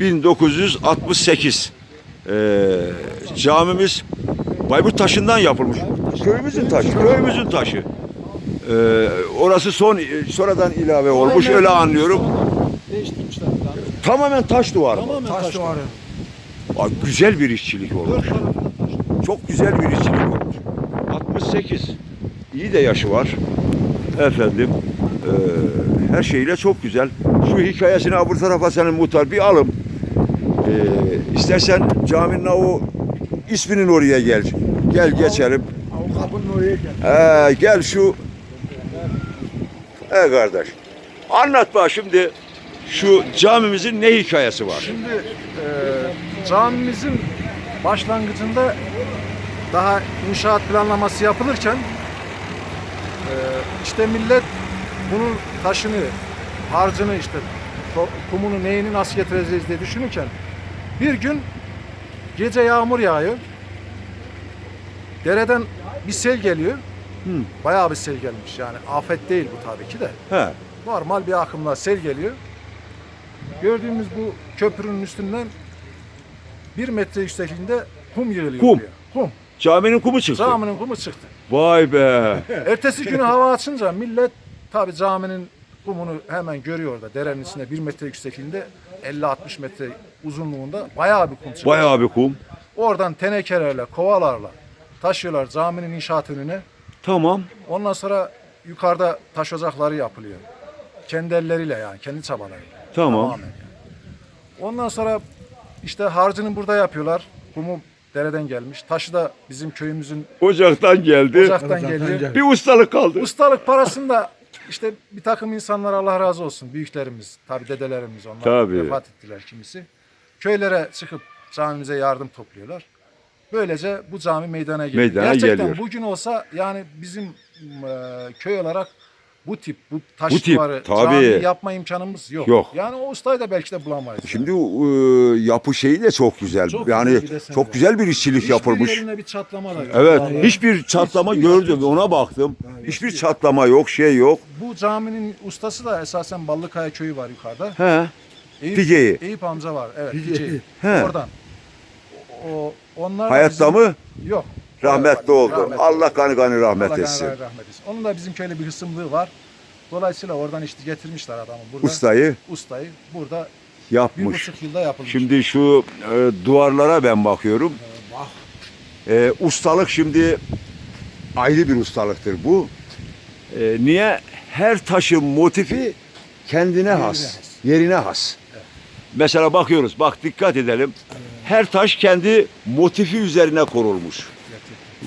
1968. Ee, camimiz Bayburt taşından yapılmış. Köyümüzün taşı, köyümüzün taşı. Ee, orası son sonradan ilave olmuş öyle anlıyorum. Değiştirmişler. Tamamen taş duvar. mı? Tamamen Taş taş duvarı. Aa, Güzel bir işçilik olmuş. Çok güzel bir işçilik olmuş. 68. İyi de yaşı var. Efendim. eee, her şeyle çok güzel. Şu hikayesini bu tarafa senin muhtar bir alım. Eee istersen caminin o isminin oraya gel. Gel geçelim. Kapının oraya gel. Ee, gel şu. E kardeş. Anlat bak şimdi şu camimizin ne hikayesi var? Şimdi e, camimizin başlangıcında daha inşaat planlaması yapılırken e, işte millet bunun taşını, harcını işte kumunu neyini nasıl getireceğiz diye düşünürken bir gün gece yağmur yağıyor. Dereden bir sel geliyor. Hı. Bayağı bir sel gelmiş yani afet değil bu tabii ki de. He. Normal bir akımla sel geliyor. Gördüğümüz bu köprünün üstünden bir metre yüksekliğinde kum yığılıyor Kum. Kum. Caminin kumu çıktı. Caminin kumu çıktı. Vay be. Ertesi günü hava açınca millet tabi caminin kumunu hemen görüyor orada. Derenin içinde bir metre yüksekliğinde 50-60 metre uzunluğunda bayağı bir kum çıkıyor. Bayağı bir kum. Oradan tenekelerle, kovalarla taşıyorlar caminin inşaat önüne. Tamam. Ondan sonra yukarıda taş ocakları yapılıyor. Kendi elleriyle yani, kendi çabalarıyla. Tamam. Tamamen yani. Ondan sonra işte harcını burada yapıyorlar. Kumu dereden gelmiş. Taşı da bizim köyümüzün Ocaktan geldi. ocaktan Ocaktan geliyor. geldi. Bir ustalık kaldı. Ustalık parasını da işte bir takım insanlar Allah razı olsun. Büyüklerimiz, tabi dedelerimiz onlar Tabii. vefat ettiler kimisi. Köylere çıkıp camimize yardım topluyorlar. Böylece bu cami meydana geliyor. Meydana Gerçekten geliyor. bugün olsa yani bizim e, köy olarak bu tip bu taş Bu tip, duvarı tabii. cami yapma imkanımız yok. Yok. Yani o ustayı da belki de bulamayız. Şimdi e, yapı şeyi de çok güzel. Çok yani güzel bir desen çok var. güzel bir işçilik Hiçbir yapılmış. yerinde bir çatlama da yok. Evet. Vallahi. Hiçbir çatlama gördüm. Ona baktım. Hiçbir çatlama yok, şey yok. Bu caminin ustası da esasen Ballıkaya köyü var yukarıda. He. Eyüp, Figeyi. Eyüp amca var. Evet. Figeyi. He. Oradan. O, onlar da Hayatta bizim- mı? Yok. Rahmetli oldu. Rahmetli Allah kanı kanı rahmet Allah etsin. kanı rahmet etsin. Onun da bizim köyde bir hısımlığı var. Dolayısıyla oradan işte getirmişler adamı burada. Ustayı Ustayı burada bir yapmış. buçuk yılda yapılmış. Şimdi şu e, duvarlara ben bakıyorum. Bak. E, ustalık şimdi ayrı bir ustalıktır bu. E, niye? Her taşın motifi kendine has, has. yerine has. Mesela bakıyoruz, bak dikkat edelim. Her taş kendi motifi üzerine kurulmuş.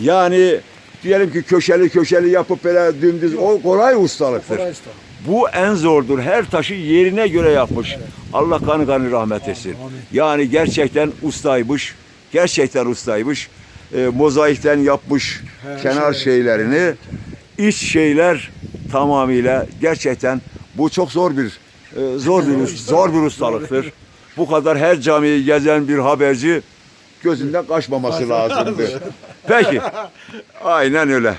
Yani diyelim ki köşeli köşeli yapıp böyle dümdüz o kolay ustalıktır. Kolay usta. Bu en zordur. Her taşı yerine göre yapmış. Allah kanı kanı rahmet etsin. Yani gerçekten ustaymış. Gerçekten ustaymış. E, mozaikten yapmış kenar şeylerini. İç şeyler tamamıyla gerçekten bu çok zor bir e, zor bir zor bir ustalıktır. Bu kadar her camiyi gezen bir haberci gözünden kaçmaması lazımdı. Peki. Aynen öyle.